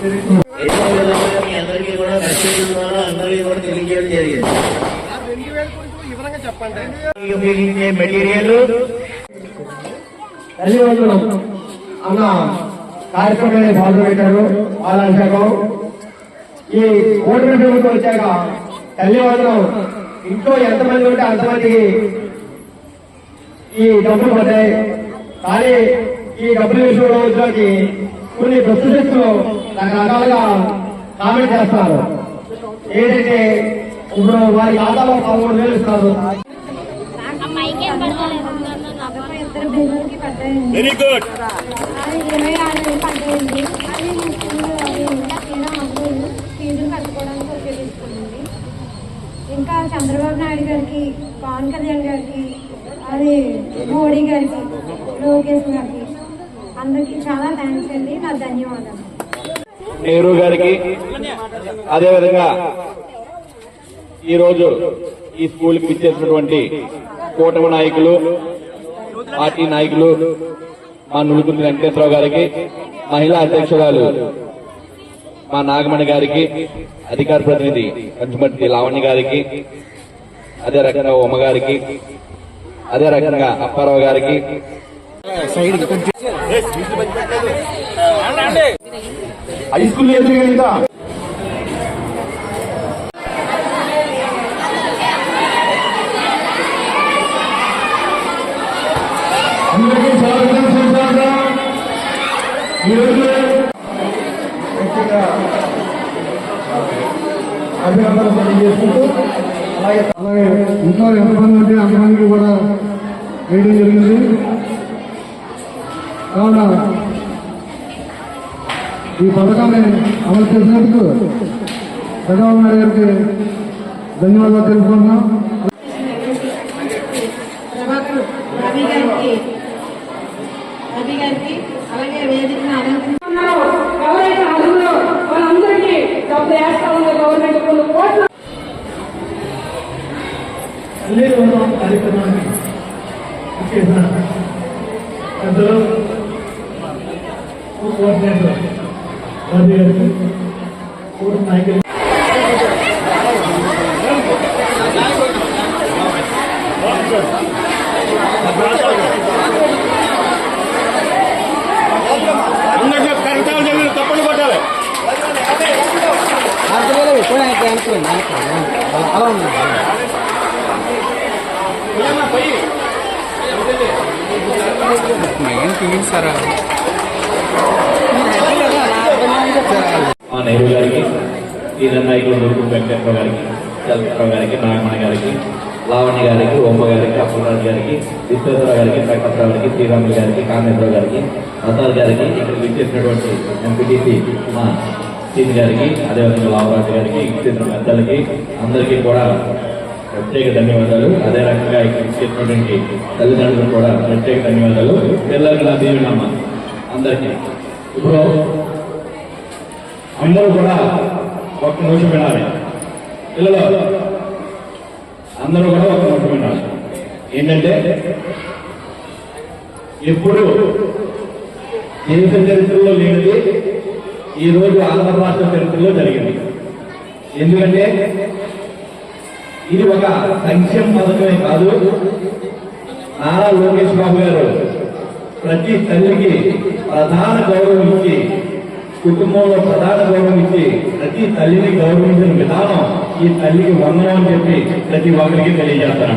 అందరికీ కూడా మెసేజ్ ద్వారా అందరికీ కూడా తెలియజేయడం జరిగింది మెటీరియల్ అన్న కార్యక్రమాన్ని పాల్గొంటారు బాలాశాఖం ఈ ఓటమి ప్రభుత్వం వచ్చాక తల్లిదండ్రులు ఇంట్లో ఎంతమంది ఉంటే అంతమందికి ఈ డబ్బులు పడ్డాయి కానీ ఈ డబ్బుల విషయంలో వచ్చి కొన్ని దుస్తులు రకరకాలుగా కామెంట్ చేస్తారు. ఏంటంటే ఇప్పుడు వారి ఖాతాలో పదమూడు వేలు ఇస్తారు. వెరీ గుడ్ ఇంకా చంద్రబాబు నాయుడు గారికి పవన్ కళ్యాణ్ గారికి అది మోడీ గారికి లోకేష్ గారికి అందరికీ చాలా థ్యాంక్స్ అండి. నా ధన్యవాదాలు. నెహ్రూ గారికి అదేవిధంగా ఈరోజు ఈ స్కూల్కి ఇచ్చేసినటువంటి కూటమి నాయకులు పార్టీ నాయకులు మా నులుగురి వెంకటేశ్వరరావు గారికి మహిళా అధ్యక్షురాలు మా నాగమణి గారికి అధికార ప్రతినిధి పంచమర్తి లావణ్య గారికి అదే రకంగా ఉమ్మ గారికి అదే రకంగా అప్పారావు గారికి. హై స్కూల్ ఎదురుగా ఇంకా అందరికీ స్వాగతం సుస్వాగతం ఈరోజు అభినందనలు తెలియజేసుకుంటూ అలాగే అలాగే ఇంకా ఎంతమంది ఉంటే అంతమందికి కూడా వేయడం జరిగింది కావున ఈ పథకాన్ని అమలు చేసినందుకు చంద్రబాబు నాయుడు గారికి ధన్యవాదాలు తెలుపుకుంటున్నాం. కార్యక్రమాన్ని చేసిన పెద్దలు కోఆర్డినేటర్ రవి గారికి కూటమి నాయకులు అందరికీ కరెక్టాలు జరిగిన తప్పని నెహ్రూ గారికి సీనియర్ నాయకులు దుర్గు గారికి చలపతిరావు గారికి నాగమణి గారికి లావణ్య గారికి ఓమ్మ గారికి అప్పలరాజు గారికి విశ్వేశ్వరరావు గారికి వెంకటరావు గారికి శ్రీరాములు గారికి కామేశ్వరరావు గారికి ప్రసాద్ గారికి ఇక్కడ విచ్చేసినటువంటి ఎంపీటీసీ మా సీని గారికి అదేవిధంగా లావరాజు గారికి ఇచ్చేసిన పెద్దలకి అందరికీ కూడా ప్రత్యేక ధన్యవాదాలు. అదే రకంగా ఇక్కడ ఇచ్చేసినటువంటి తల్లిదండ్రులకు కూడా ప్రత్యేక ధన్యవాదాలు. పిల్లలకి నా దీవెనమ్మ అందరికీ. ఇప్పుడు అందరూ కూడా ఒక్క నిమిషం వినాలి. పిల్లలు అందరూ కూడా ఒక నిమిషం వినాలి. ఏంటంటే ఎప్పుడు దేశ చరిత్రలో లేనిది ఈ రోజు ఆంధ్ర రాష్ట్ర చరిత్రలో జరిగింది. ఎందుకంటే ఇది ఒక సంక్షేమ పథకమే కాదు. నారా లోకేష్ బాబు గారు ప్రతి తల్లికి ప్రధాన గౌరవం ఇచ్చి కుటుంబంలో ప్రధాన గౌరవం ఇచ్చి ప్రతి తల్లిని గౌరవించిన విధానం ఈ తల్లికి వందనం అని చెప్పి ప్రతి ఒక్కరికి తెలియజేస్తాను